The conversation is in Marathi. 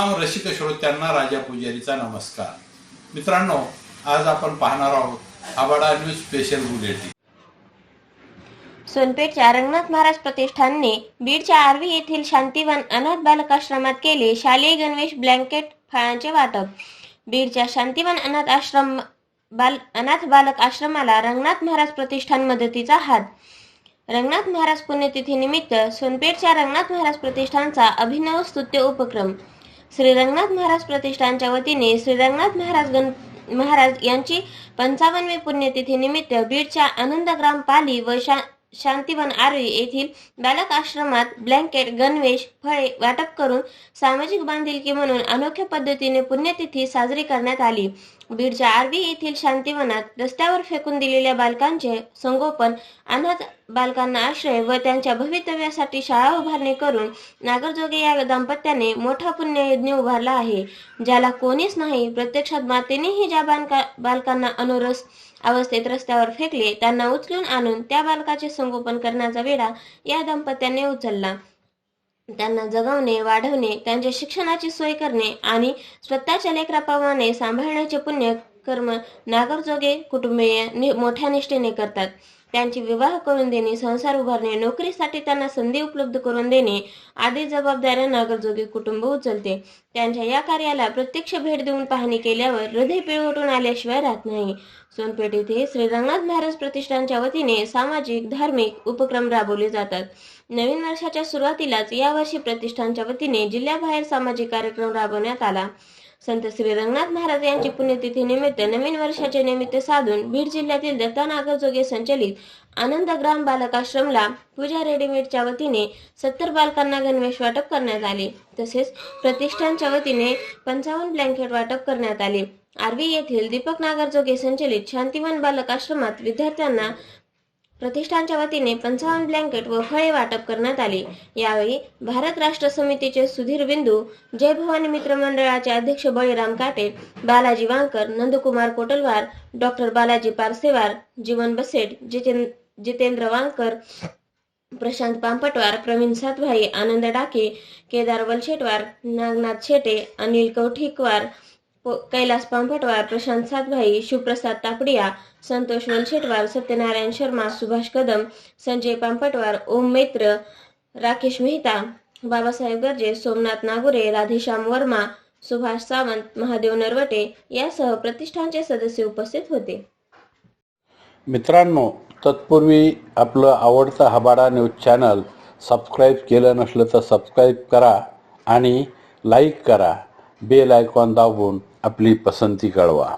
रसिक श्रोत्यांना राजा पुजारीचा नमस्कार. मित्रांनो आज आपण पाहणार आहोत आबाडा न्यूज स्पेशल बुलेटिन. सोनपेठच्या रंगनाथ महाराज प्रतिष्ठानने बीडच्या आर्वी येथील शांतीवन अनाथ बालकाश्रमात केले शालेय गणवेश ब्लँकेट फळांचे वाटप. बीडच्या शांतीवन अनाथ आश्रम बाल अनाथ बालक आश्रमाला रंगनाथ महाराज प्रतिष्ठान मदतीचा हात. रंगनाथ महाराज पुण्यतिथीनिमित्त सोनपेठच्या रंगनाथ महाराज प्रतिष्ठानचा अभिनव स्तुत्य उपक्रम. श्री रंगनाथ महाराज प्रतिष्ठानच्या वतीने श्री रंगनाथ महाराज गण महाराज यांची पंचावन्नवी पुण्यतिथी निमित्त बीडच्या आनंदग्राम पाली व शा शांतीवन आर्वी येथील बालक आश्रमात ब्लँकेट गणवेश फळे वाटप करून सामाजिक बांधिलकी म्हणून अनोख्या पद्धतीने पुण्यतिथी साजरी करण्यात आली. बीडच्या आर्वी येथील शांतीवनात रस्त्यावर फेकून दिलेल्या बालकांचे संगोपन अनाथ बालकांना आश्रय व त्यांच्या भवितव्यासाठी शाळा उभारणी करून नागरजोगे या दाम्पत्याने मोठा पुण्ययज्ञ उभारला आहे ज्याला कोणीच नाही प्रत्यक्षात मातेनेही ज्या बालका बालकांना अनुरस अवस्थेत रस्त्यावर फेकले त्यांना उचलून आणून त्या बालकाचे संगोपन करण्याचा वेळा या दंपत्याने उचलला. त्यांना जगवणे वाढवणे त्यांच्या शिक्षणाची सोय करणे आणि स्वतःच्या लेकराप्रमाणे सांभाळण्याचे पुण्य कर्म नागरजोगे कुटुंबीय मोठ्या निष्ठेने करतात. त्यांची विवाह करून देणे संसार उभारणे नोकरीसाठी त्यांना संधी उपलब्ध करून देणे आदी जबाबदाऱ्या नागरजोगे कुटुंब उचलते. त्यांच्या या कार्याला प्रत्यक्ष भेट देऊन पाहणी केल्यावर हृदय पिळवटून आल्याशिवाय राहत नाही. सोनपेठ येथे श्री रंगनाथ महाराज प्रतिष्ठानच्या वतीने सामाजिक धार्मिक उपक्रम राबवले जातात. नवीन वर्षाच्या सुरुवातीलाच यावर्षी प्रतिष्ठानच्या वतीने जिल्ह्याबाहेर सामाजिक कार्यक्रम राबवण्यात आला. संत श्री रंगनाथ महाराज यांची पुण्यतिथी निमित्त नवीन वर्षाचे निमित्त साधून बीड जिल्ह्यातील दत्ता नागरजोगे संचलित आनंदग्राम बालकाश्रमला पूजा रेडीमेडच्या वतीने सत्तर बालकांना गणवेश वाटप करण्यात आले. तसेच प्रतिष्ठानच्या वतीने पंचावन्न ब्लँकेट वाटप करण्यात आले. आर्वी येथील दीपक नागरजोगे संचलित शांतिवन बालकाश्रमात विद्यार्थ्यांना प्रतिष्ठानच्या वतीने पंचावन्न ब्लँकेट व फळे वाटप करण्यात आले. यावेळी भारत राष्ट्र समितीचे सुधीर बिंदू जय भवानी मित्र मंडळाचे अध्यक्ष बळीराम काटे बालाजी वांकर नंदकुमार कोटलवार डॉक्टर बालाजी पारसेवार जीवन बसेट जितेंद्र जितेंद्र वांकर प्रशांत पांपटवार प्रवीण सातभाई आनंद डाके केदार वलशेटवार नागनाथ शेटे अनिल कौठिकवार प- कैलास पंपटवार प्रशांत सातभाई शिवप्रसाद तापडिया संतोष वनशेटवार सत्यनारायण शर्मा सुभाष कदम संजय पांपटवार ओम मैत्र राकेश मेहता बाबासाहेब गर्जे सोमनाथ नागुरे राधेश्याम वर्मा सुभाष सावंत महादेव नरवटे यासह प्रतिष्ठानचे सदस्य उपस्थित होते. मित्रांनो तत्पूर्वी आपलं आवडतं हबाडा न्यूज चॅनल सबस्क्राईब केलं नसलं तर सबस्क्राईब करा आणि लाईक करा. बेल आयकॉन दाबून आपली पसंती कळवा